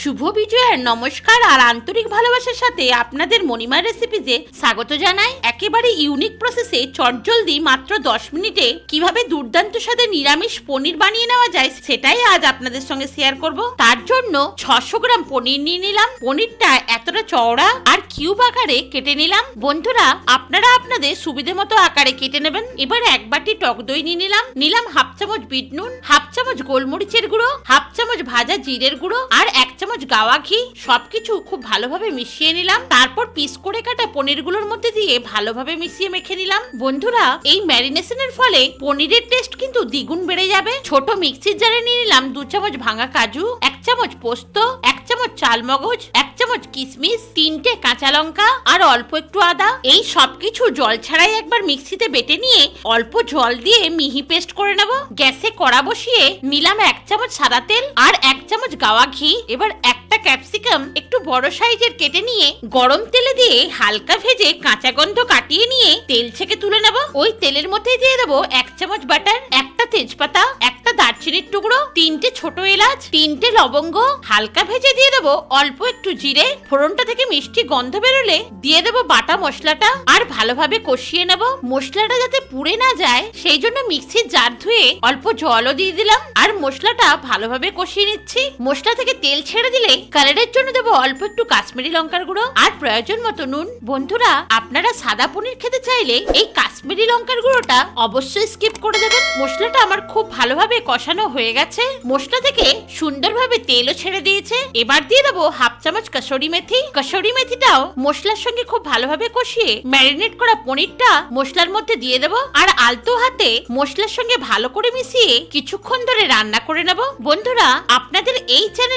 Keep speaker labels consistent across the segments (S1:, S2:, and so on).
S1: শুভ বিজয়ের নমস্কার আর আন্তরিক ভালোবাসার সাথে আপনাদের মণিমার রেসিপিতে স্বাগত জানাই। একেবারে ইউনিক প্রসেসে চটজলদি মাত্র দশ মিনিটে কীভাবে দুর্দান্ত স্বাদে নিরামিষ পনির বানিয়ে নেওয়া যায় সেটাই আজ আপনাদের সঙ্গে শেয়ার করব। তার জন্য ছশো গ্রাম পনির নিয়ে নিলাম। পনিরটা এতটা চওড়া আর কিউব আকারে কেটে নিলাম। বন্ধুরা, আপনারা আপনাদের সুবিধে মতো আকারে কেটে নেবেন। এবার এক বাটি টক দই নিয়ে নিলাম। নিলাম হাফ চামচ বিট নুন, হাফ চামচ গোলমরিচের গুঁড়ো, হাফ চামচ ভাজা জিরের গুঁড়ো আর এক চামচ গাওয়া ঘি সবকিছু খুব ভালোভাবে মিশিয়ে নিলাম। তারপর পিস করে কাটা পনিরগুলোর মধ্যে দিয়ে ভালোভাবে মিশিয়ে মেখে নিলাম। বন্ধুরা, এই ম্যারিনেশনের ফলে পনিরের টেস্ট কিন্তু দ্বিগুণ বেড়ে যাবে। ছোট মিক্সির জারে নিয়ে নিলাম দু চামচ ভাঙা কাজু, এক চামচ পোস্ত, এক চামচ চাল মগজ এক চামচ কিশমিশ তিনটে কাঁচা লঙ্কা, আর অল্প একটু আদা। এই সবকিছু জল ছাড়াই একবার মিক্সিতে বেটে নিয়ে অল্প জল দিয়ে মিহি পেস্ট করে নেব। গ্যাসে কড়া বসিয়ে নিলাম এক চামচ সাদা তেল আর এক চামচ গাওয়া ঘি। এবার একটা ক্যাপসিকাম একটু বড় সাইজের কেটে নিয়ে গরম তেলে দিয়ে হালকা ভেজে কাঁচা গন্ধ কাটিয়ে নিয়ে তেল থেকে তুলে নেব। ওই তেলের মধ্যে দিয়ে দেবো এক চামচ বাটার, একটা তেজপাতা, একটা দারচিনির টুকরো, তিনটে ছোট এলাচ, তিনটে লবঙ্গ। হালকা ভেজে দিয়ে দেবো অল্প একটু জিরে। ফোড়নটা থেকে মিষ্টি গন্ধ বেরোলে দিয়ে দেবো বাটা মশলাটা আর ভালোভাবে কষিয়ে নেব। মশলাটা যাতে পুড়ে না যায়, সেই জন্য মিক্সির জার ধুয়ে অল্প জলও দিয়ে দিলাম। আর মশলাটা ভালোভাবে কষিয়ে নিচ্ছি। মশলা থেকে তেল ছেড়ে দিলে কালারের জন্য দেবো অল্প একটু কাশ্মীরি লঙ্কার গুঁড়ো। আর প্রয়োজন মতো নুন। বন্ধুরা, আপনারা সাদা পনির খেতে চাইলে এই কাশ্মীরি লঙ্কার গুঁড়োটা অবশ্যই স্কিপ করে দেবেন। মশলাটা আমার খুব ভালোভাবে কষানো হয়ে গেছে। মশলা থেকে সুন্দরভাবে তেলও ছেড়ে দিয়েছে। এবার দিয়ে দেবো হাফ চামচ কসুরি মেথি। কসুরি মেথিটাও মশলার সঙ্গে খুব ভালোভাবে কষিয়ে ম্যারিনেট করা পনিরটা মশলার মধ্যে দিয়ে দেবো। আর আলতো হাতে মশলার সঙ্গে ভালো করে মিশিয়ে কিছুক্ষণ ধরে রান্না করে নেব। বন্ধুরা, আপনাদের এই চ্যানেলে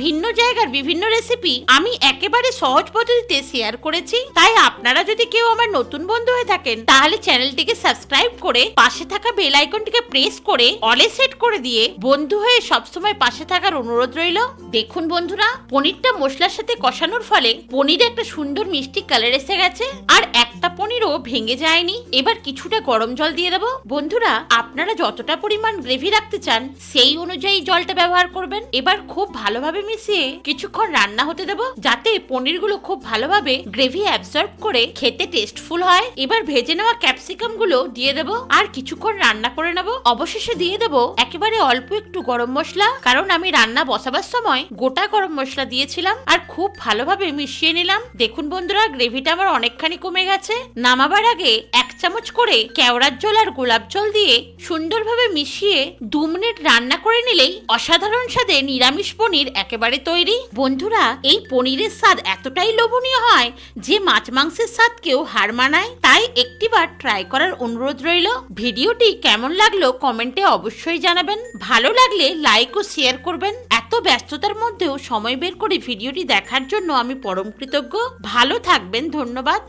S1: ভিন্ন জায়গার বিভিন্ন রেসিপি আমি একেবারে সহজ পদ্ধতিতে শেয়ার করেছি। তাই আপনারা যদি কেউ আমার নতুন বন্ধু হয়ে থাকেন, তাহলে চ্যানেলটিকে সাবস্ক্রাইব করে পাশে থাকা বেল আইকনটিকে প্রেস করে অলে সেট করে দিয়ে বন্ধু হয়ে সবসময় পাশে থাকার অনুরোধ রইল। দেখুন বন্ধুরা, পনিরটা মশলার সাথে কষানোর ফলে পনির একটা সুন্দর মিষ্টি কালার এসে গেছে আর একটা পনিরও ভেঙে যায়নি। এবার কিছুটা গরম জল দিয়ে দেবো। বন্ধুরা, আপনারা যতটা পরিমাণ গ্রেভি রাখতে চান, সেই অনুযায়ী জলটা ব্যবহার করবেন। এবার খুব ভালোভাবে মিশিয়ে কিছুক্ষণ রান্না হতে দেবো, যাতে পনিরগুলো খুব ভালোভাবে গ্রেভি অ্যাবজর্ব করে খেতে টেস্টফুল হয়। এবার ভেজে নেওয়া ক্যাপসিকামগুলো দিয়ে দেবো, আর কিছুক্ষণ রান্না করে নেব। অবশেষে দিয়ে দেবো একেবারে অল্প একটু গরম মশলা, কারণ আমি রান্না বসাবার সময় গোটা গরম মশলা দিয়েছিলাম, আর খুব ভালোভাবে মিশিয়ে নিলাম। দেখুন বন্ধুরা গ্রেভিটা আমার অনেকখানি কমে গেছে। নামাবার আগে এক চামচ করে কেওড়ার জল আর গোলাপ জল দিয়ে সুন্দরভাবে মিশিয়ে দু মিনিট রান্না করে নিলেই অসাধারণ স্বাদে নিরামিষ পনির একেবারে তৈরি। বন্ধুরা, এই পনিরের স্বাদ এতটাই লোভনীয় হয় যে মাছ মাংসের স্বাদকেও হার মানায়। তাই একটিবার ট্রাই করার অনুরোধ রইল। ভিডিওটি কেমন লাগল কমেন্টে অবশ্যই জানাবেন। ভালো লাগলে লাইক ও শেয়ার করবেন। এত ব্যস্ততার মধ্যেও সময় বের করে ভিডিওটি দেখার জন্য আমি পরম কৃতজ্ঞ। ভালো থাকবেন, ধন্যবাদ।